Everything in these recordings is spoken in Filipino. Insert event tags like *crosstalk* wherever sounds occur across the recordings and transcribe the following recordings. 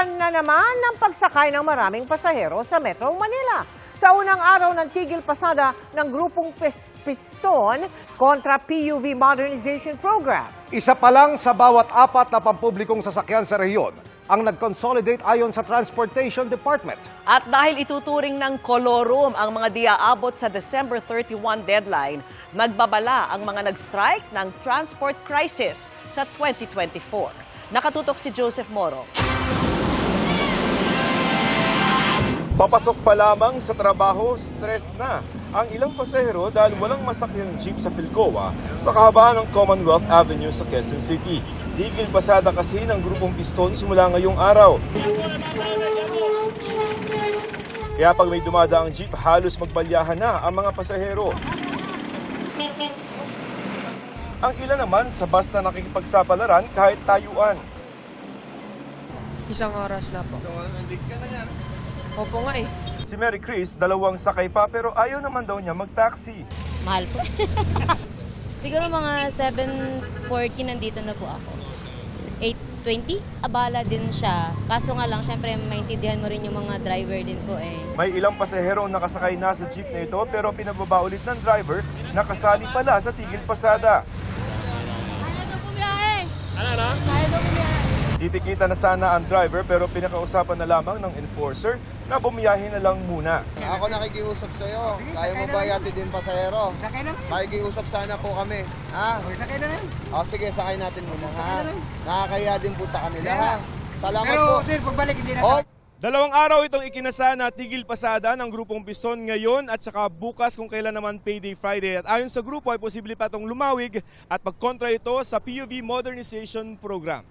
Buwan na naman ng pagsakay ng maraming pasahero sa Metro Manila. Sa unang araw ng tigil pasada ng grupong Pis- Piston kontra PUV Modernization Program. Isa pa lang sa bawat apat na pampublikong sasakyan sa rehiyon ang nag-consolidate ayon sa Transportation Department. At dahil ituturing ng kolorum ang mga di aabot sa December 31 deadline, nagbabala ang mga nag-strike ng transport crisis sa 2024. Nakatutok si Joseph Moro. Papasok pa lamang sa trabaho, stress na ang ilang pasahero dahil walang masakyang jeep sa Philcoa sa kahabaan ng Commonwealth Avenue sa Quezon City. Tigil pasada kasi ng grupong piston simula ngayong araw. Kaya pag may dumadaang jeep, halos magbalyahan na ang mga pasahero. Ang ilan naman sa bus na nakikipagsapalaran kahit tayuan. Isang oras na po. Isang oras ka na yan? Opo nga eh. Si Mary Chris, dalawang sakay pa pero ayaw naman daw niya mag-taxi. Mahal po. *laughs* Siguro mga 7.40 nandito na po ako. 8.20? Abala din siya. Kaso nga lang, syempre, maintindihan mo rin yung mga driver din po eh. May ilang pasahero ang nakasakay na sa jeep na ito pero pinababa ulit ng driver na kasali pala sa tigil pasada. Titikita na sana ang driver pero pinakausapan na lamang ng enforcer na bumiyahe na lang muna. Ako nakikiusap sa'yo. Kaya mo ba yati din pasahero? Sakay na. Makikiusap sana po kami. Ha? Sakay na lang. O sige, sakay natin muna ha. Nakakaya din po sa kanila ha. Salamat po. Pero sir, pagbalik hindi na. Oh, Dalawang araw itong ikinasa na tigil pasada ng grupong Piston ngayon at saka bukas kung kailan naman Payday Friday. At ayon sa grupo ay posible pa itong lumawig at pagkontra ito sa PUV Modernization Program.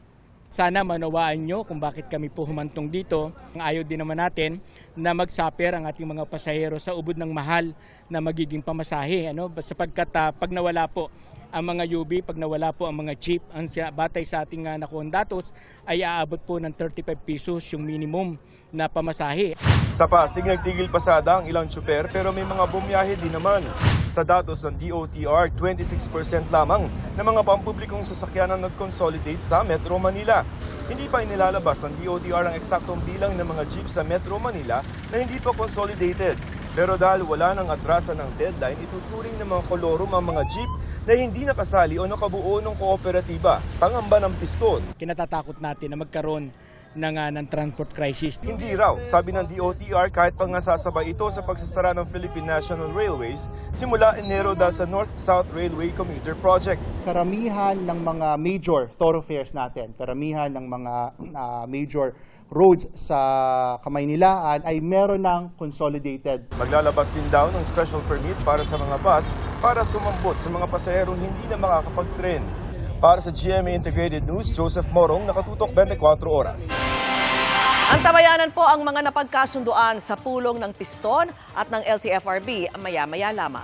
Sana manawaan nyo kung bakit kami po humantong dito. Ang ayaw din naman natin na magsaper ang ating mga pasahero sa ubod ng mahal na magiging pamasahe. Ano? Sapagkat ah, pag nawala po ang mga UB, pag nawala po ang mga jeep, ang batay sa ating uh, nakuha datos, ay aabot po ng 35 pesos yung minimum na pamasahe. Sa Pasig, nagtigil pasada ang ilang tsuper pero may mga bumiyahe din naman. Sa datos ng DOTR, 26% lamang ng mga pampublikong sasakyan ang nag-consolidate sa Metro Manila. Hindi pa inilalabas ng DOTR ang eksaktong bilang ng mga jeep sa Metro Manila na hindi pa consolidated. Pero dahil wala nang atrasan ng deadline, ituturing ng mga kolorum ang mga jeep na hindi nakasali o nakabuo ng kooperatiba, pangamba ng piston. Kinatatakot natin na magkaroon ng, ah, ng transport crisis. Hindi raw, sabi ng DOTR kahit pang nasasabay ito sa pagsasara ng Philippine National Railways simula Enero dahil sa North-South Railway Commuter Project. karamihan ng mga major thoroughfares natin, karamihan ng mga *clears throat* ah, major roads sa Kamaynilaan ay meron ng consolidated Maglalabas din daw ng special permit para sa mga bus para sumambot sa mga pasaherong hindi na makakapag-tren. Para sa GMA Integrated News, Joseph Morong, nakatutok 24 oras. Antabayanan po ang mga napagkasunduan sa pulong ng piston at ng LTFRB maya-maya lamang.